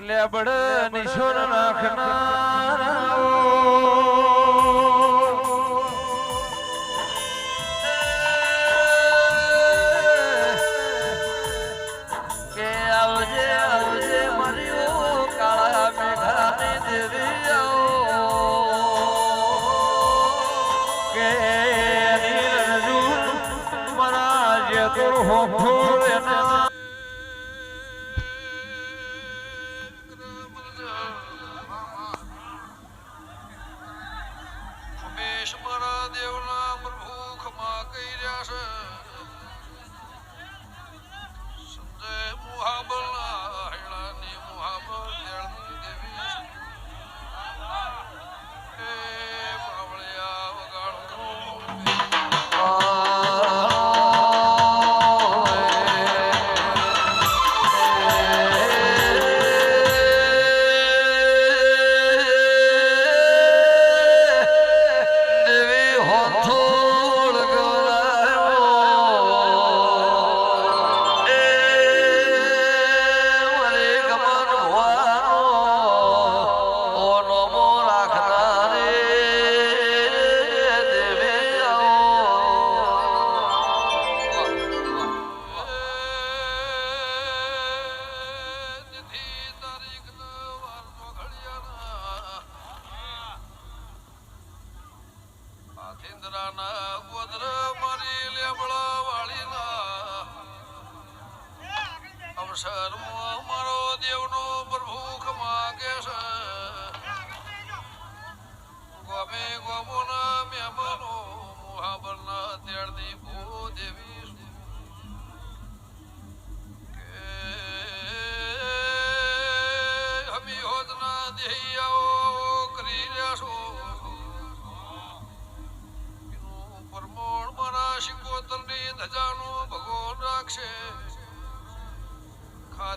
લેબડ નિશોર નાખનાર આથિંદરાના ગોદર મારી લેબડા વાળીના. અવસર મારો દેવનો પ્રભુ ખમાગે છે. ગોમે ગોમોના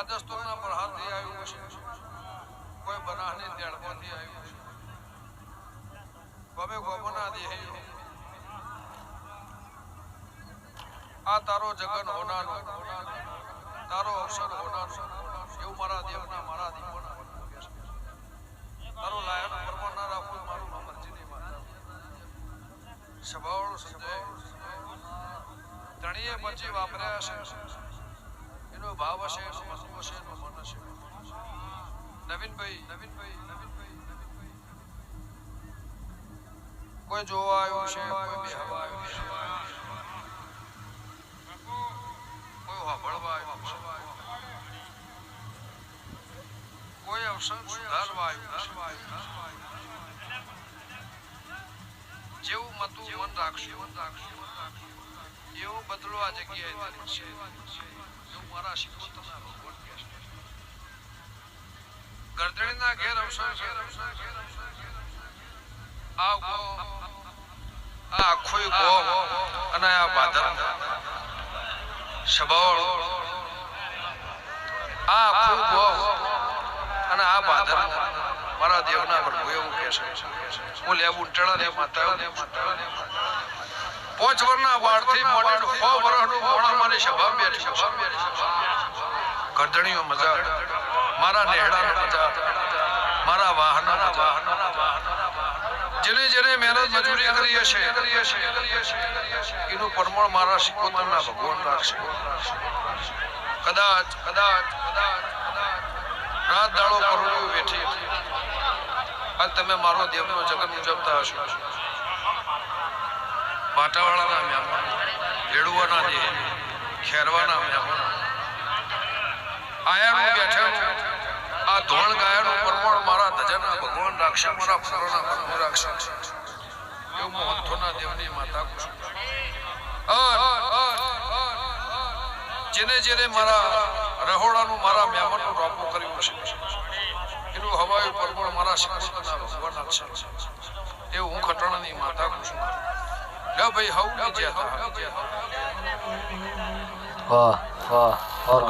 રાજસ્થાનના પ્રહારથી આવ્યું છે. કોઈ બનાહની દેડમાંથી આવ્યું છે. ગમે ગોમના દેહી. આ તારો જગન હોનાનો. તારો અવસર હોનાનો. એવું મારા દેવના, મારા દીપોના તારો લાયન પરમાનારા ફૂલ મારું અમરજીની માતા. સભાવળ સંજય. ધણીએ પછી વાપર્યા છે. એનો ભાવ હશે, એનો વસ્તુ હશે, એનો મન હશે. નવીનભાઈ નવીનભાઈ નવીનભાઈ કોઈ જોવા આવ્યું છે કોઈ બેહવા આવ્યું છે કોઈ વાપરવા આવ્યું છે કોઈ અવસર સુધારવા આવ્યું જેવું મતું મન રાખશું મન રાખશું. એવું બદલો આ જગ્યાએ મારા શિકોતરના ભગવાન આ ગો આ આખોય ગો અને આ બાદર સબળ. આ આખું ગો અને આ બાદર મારા પ્રભુ એવું કહે છે. હું લેવું ઉંટણા ને માતા ને માતા પાંચ વર્ષના વાળથી મોડેલ સો વર્ષનું મોણા મારી સભા બેઠી કરદણીઓ મજા મારા નેહડાનો મજા મારા વાહનો મજા જેને જેને મહેનત મજૂરી કરી હશે, એનું પરમણ મારા શિકોતરના ભગવાન રાખશે. કદાચ કદાચ કદાચ રાત દાડો કરોડો બેઠી. અને તમે મારો દેવનો જગત ઉજવતા હશો. પાટાવાળાના મહેમાન લેડુવાના જે ખેરવાના મહેમાન આયાનું બેઠા આ ધોણ ગાયાનું પરમણ મારા ધજાના ભગવાન રાખશે મારા ફરોના પ્રભુ રાખશે. એવું મોહનથોના દેવની માતા છું. અન, જેને જેને મારા રહોડાનું મારા મહેમાનનું રોપો કર્યું છે એનું હવાયું પરમણ મારા શિકોતરના ભગવાનના છે એવું હું ખટણાની માતા કહું લે ભાઈ હવની જે. વાહ વાહ Oh